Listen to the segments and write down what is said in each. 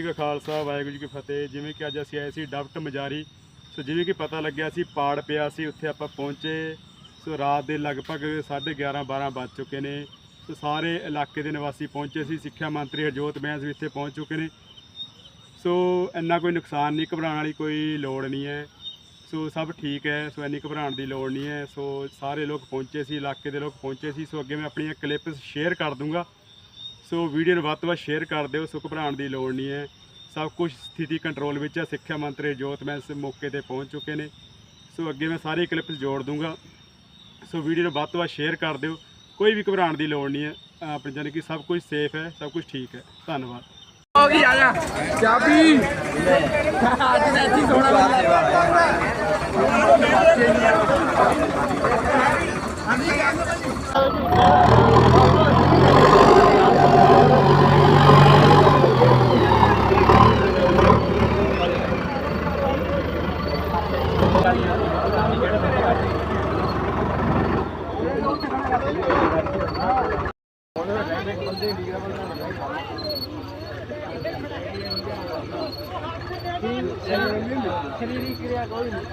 ਜੀ ਕਾ ਖਾਲਸਾ, ਵਾਹਿਗੁਰੂ ਜੀ ਕੀ ਫਤਿਹ। ਜਿਵੇਂ ਕਿ ਅੱਜ ਅਸੀਂ ਆਏ ਸੀ ਡਫਟ ਮਜਾਰੀ। ਸੋ ਜਿਵੇਂ ਕਿ ਪਤਾ ਲੱਗਿਆ ਸੀ, ਪਾੜ ਪਿਆ ਸੀ, ਉੱਥੇ ਆਪਾਂ ਪਹੁੰਚੇ। ਸੋ ਰਾਤ ਦੇ ਲਗਭਗ 11:30 12 ਵੱਜ ਚੁੱਕੇ ਨੇ। ਸੋ ਸਾਰੇ ਇਲਾਕੇ ਦੇ ਨਿਵਾਸੀ ਪਹੁੰਚੇ ਸੀ। ਸਿੱਖਿਆ ਮੰਤਰੀ ਹਰਜੋਤ ਬੈਂਸ ਵੀ ਇੱਥੇ ਪਹੁੰਚ ਚੁੱਕੇ ਨੇ। ਸੋ ਇੰਨਾ ਕੋਈ ਨੁਕਸਾਨ ਨਹੀਂ, ਘਬਰਾਉਣ ਵਾਲੀ ਕੋਈ ਲੋੜ ਨਹੀਂ ਹੈ। ਸੋ ਸਭ ਠੀਕ ਹੈ, ਸੋ ਇੰਨੀ ਘਬਰਾਉਣ ਦੀ ਲੋੜ ਨਹੀਂ ਹੈ। ਸੋ ਸਾਰੇ ਲੋਕ ਪਹੁੰਚੇ ਸੀ, ਇਲਾਕੇ ਦੇ ਲੋਕ ਪਹੁੰਚੇ ਸੀ। ਸੋ ਅੱਗੇ ਮੈਂ ਆਪਣੀਆਂ ਕਲਿੱਪਸ ਸ਼ੇਅਰ ਕਰ ਦੂੰਗਾ। ਸੋ ਵੀਡੀਓ ਨੂੰ ਵੱਧ ਤੋਂ ਵੱਧ ਸ਼ੇਅਰ ਕਰ ਦਿਓ, ਸੁੱਖ ਭਰਾਣ ਦੀ ਲੋੜ ਨਹੀਂ ਹੈ। ਸਭ ਕੁਝ ਸਥਿਤੀ ਕੰਟਰੋਲ ਵਿੱਚ ਹੈ। ਸਿੱਖਿਆ ਮੰਤਰੀ ਜੋਤ ਮੈਂ ਇਸ ਮੌਕੇ ਤੇ ਪਹੁੰਚ ਚੁੱਕੇ ਨੇ। ਸੋ ਅੱਗੇ ਮੈਂ ਸਾਰੇ ਕਲਿੱਪਸ ਜੋੜ ਦੂੰਗਾ। ਸੋ ਵੀਡੀਓ ਨੂੰ ਵੱਧ ਤੋਂ ਵੱਧ ਸ਼ੇਅਰ ਕਰ ਦਿਓ। ਕੋਈ ਵੀ ਘਬਰਾਣ ਦੀ ਲੋੜ ਨਹੀਂ ਹੈ। ਆਪਣੇ ਜਾਨੀ ਕਿ ਸਭ ਕੁਝ ਸੇਫ ਹੈ, ਸਭ ਕੁਝ ਠੀਕ ਹੈ। ਧੰਨਵਾਦ। ਹੋ ਗਈ, ਆ ਜਾ। ਚਾਬੀ। ਅੱਜ ਸਰੀਰੀ ਕਿਰਿਆ ਕੋਈ ਨਹੀਂ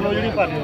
ਜਿਹੜੀ ਭਰਨੀ